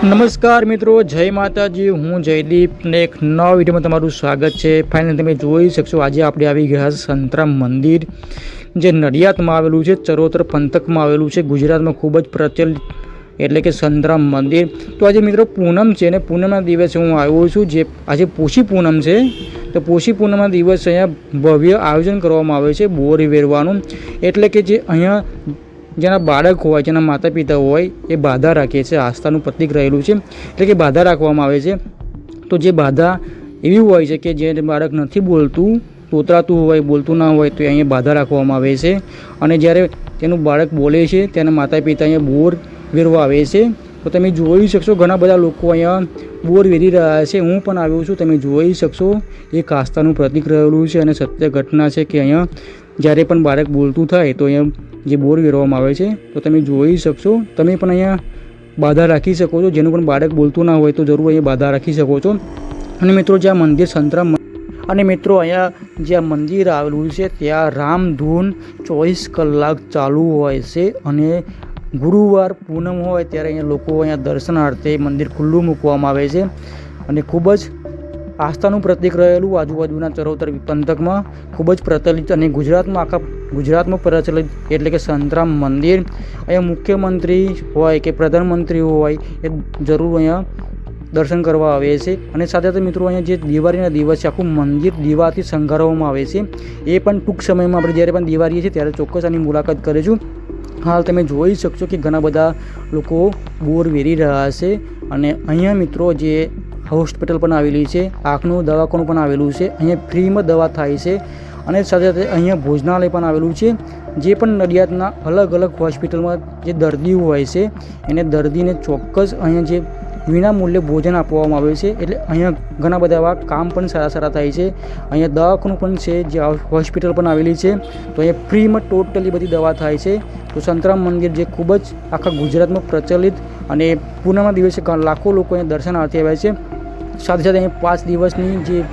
નમસ્કાર મિત્રો, જય માતાજી, હું જયદીપ ને એક નવા વિડીયોમાં તમારું સ્વાગત છે. ફાઇનલ તમે જોઈ શકશો, આજે આપણે આવી ગયા સંતરામ મંદિર, જે નડિયાદમાં આવેલું છે, ચરોતર પંથકમાં આવેલું છે. ગુજરાતમાં ખૂબ જ પ્રચલિત, એટલે કે સંતરામ મંદિર. તો આજે મિત્રો પૂનમ છે ને પૂનમના દિવસે હું આવ્યો છું. જે આજે પોષી પૂનમ છે. તો પોષી પૂનમના દિવસે અહીંયા ભવ્ય આયોજન કરવામાં આવે છે, બોર વેરવાનું. એટલે કે જે અહીંયા જેના બાળક હોય, જેના માતા પિતા હોય, એ બાધા રાખે છે. આસ્થાનું પ્રતિક રહેલું છે. એટલે કે બાધા રાખવામાં આવે છે. તો જે બાધા એવી હોય છે કે જે બાળક નથી બોલતું તોતરાતું હોય, બોલતું ના હોય, તો અહીંયા બાધા રાખવામાં આવે છે. અને જ્યારે તેનું બાળક બોલે છે, તેના માતા પિતા અહીંયા બોર વેરવા આવે છે. તો તમે જોઈ શકશો, ઘણા બધા લોકો અહીંયા બોર વેરી રહ્યા છે. હું પણ આવ્યો છું, તમે જોઈ શકશો. એક આસ્થાનું પ્રતિક રહેલું છે અને સત્ય ઘટના છે કે અહીંયા જ્યારે પણ બાળક બોલતું થાય તો અહીંયા જે બોર વેરવામાં આવે છે, તો તમે જોઈ શકશો. તમે પણ અહીંયા બાધા રાખી શકો છો. જેનું પણ બાળક બોલતું ના હોય તો જરૂર અહીંયા બાધા રાખી શકો છો. અને મિત્રો, જે આ મંદિર સંતરામ અને મિત્રો, અહીંયા જે આ મંદિર આવેલું છે, ત્યાં રામધૂન ચોવીસ કલાક ચાલુ હોય છે. અને ગુરુવાર પૂનમ હોય, ત્યારે અહીંયા લોકો અહીંયા દર્શનાર્થે મંદિર ખુલ્લું મૂકવામાં આવે છે. અને ખૂબ જ આસ્થાનું પ્રતીક રહેલું આજુબાજુના ચરોતર પંથકમાં ખૂબ જ પ્રચલિત અને ગુજરાતમાં આખા ગુજરાતમાં પ્રચલિત એટલે કે સંતરામ મંદિર. અહીંયા મુખ્યમંત્રી હોય કે પ્રધાનમંત્રી હોય એ જરૂર અહીંયા દર્શન કરવા આવે છે. અને સાથે સાથે મિત્રો અહીંયા જે દિવાળીના દિવસે આખું મંદિર દીવાથી શણગારવામાં આવે છે. એ પણ ટૂંક સમયમાં આપણે જ્યારે પણ દિવાળી છે ત્યારે ચોક્કસ આની મુલાકાત કરીશું. હાલ તમે જોઈ શકશો કે ઘણા બધા લોકો બોર વેરી રહ્યા છે. અને અહીંયા મિત્રો જે હોસ્પિટલ પણ આવેલી છે, આંખનું, દવાખાનું પણ આવેલું છે, અહીંયા ફ્રીમાં દવા થાય છે અને સાથે સાથે અહીંયા ભોજનાલય પણ આવેલું છે, જે પણ નડિયાદના અલગ અલગ હોસ્પિટલમાં જે દર્દીઓ હોય છે, એને દર્દીને ચોક્કસ અહીંયા જે વિના મૂલ્યે ભોજન આપવામાં આવે છે, એટલે અહીંયા ઘણા બધા એવા કામ પણ સારા સારા થાય છે, અહીંયા દવાખાનું પણ છે, જે હોસ્પિટલ પણ આવેલી છે, તો અહીંયા ફ્રીમાં ટોટલી બધી દવા થાય છે, તો સંતરામ મંદિર જે ખૂબ જ આખા ગુજરાતમાં પ્રચલિત અને પૂનમના દિવસે લાખો લોકો અહીંયા દર્શનાર્થે આવ્યા છે સાથે સાથે અહીંયા પાંચ દિવસની જે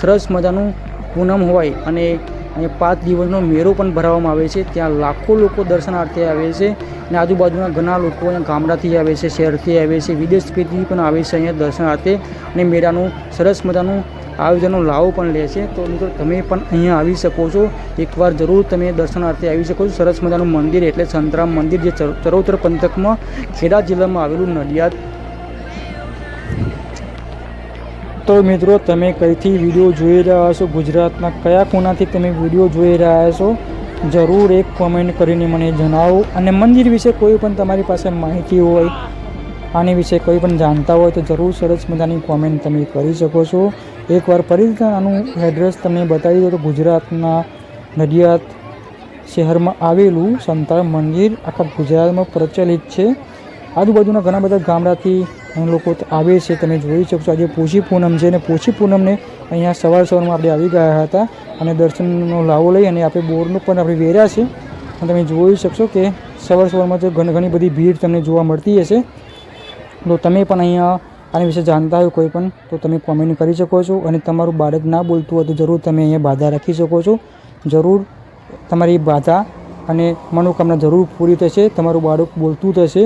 સરસ મજાનું પૂનમ હોય અને અહીંયા પાંચ દિવસનો મેળો પણ ભરાવવામાં આવે છે. ત્યાં લાખો લોકો દર્શનાર્થે આવે છે અને આજુબાજુના ઘણા લોકો અહીંયા ગામડાથી આવે છે, શહેરથી આવે છે, વિદેશથી પણ આવે છે અહીંયા દર્શનાર્થે અને મેળાનું સરસ મજાનું આયોજનનો લાવો પણ લે છે. તો મિત્રો તમે પણ અહીંયા આવી શકો છો. એકવાર જરૂર તમે દર્શનાર્થે આવી શકો છો. સરસ મજાનું મંદિર એટલે સંતરામ મંદિર જે ચર- ચરોતર પંથકમાં ખેડા જિલ્લામાં આવેલું નડિયાદ તો મિત્રો, તમે કઈથી વીડિયો જોઈ રહ્યા છો ગુજરાતના કયા ખૂણાથી તમે વીડિયો જોઈ રહ્યા છો જરૂર એક કોમેન્ટ કરીને મને જણાવો. અને મંદિર વિશે કોઈ પણ તમારી પાસે માહિતી હોય, આની વિશે કોઈ પણ જાણતા હોય, તો જરૂર સરસ મજાની કોમેન્ટ તમે કરી શકો છો. એકવાર ફરીથી આનું એડ્રેસ તમને બતાવી દો તો ગુજરાતના નડિયાદ શહેરમાં આવેલું સંતાળ મંદિર આખા ગુજરાતમાં પ્રચલિત છે. આજુબાજુના ઘણા બધા ગામડાથી અહીં લોકો આવે છે, તમે જોઈ શકશો આજે પોષી પૂનમ છે અને પોષી પૂનમને અહીંયા સવાર સવારમાં આપણે આવી ગયા હતા અને દર્શનનો લાવો લઈ અને આપણે બોરનું પણ આપણે વેર્યા છે અને તમે જોઈ શકશો કે સવાર સવારમાં તો ઘણી ઘણી બધી ભીડ તમને જોવા મળતી હશે. તો તમે પણ અહીંયા આની વિશે જાણતા હોય કોઈ પણ, તો તમે કોમેન્ટ કરી શકો છો. અને તમારું બાળક ના બોલતું હોય તો જરૂર તમે અહીંયા બાધા રાખી શકો છો. જરૂર તમારી બાધા અને મનોકામના જરૂર પૂરી થશે. તમારું બાળક બોલતું થશે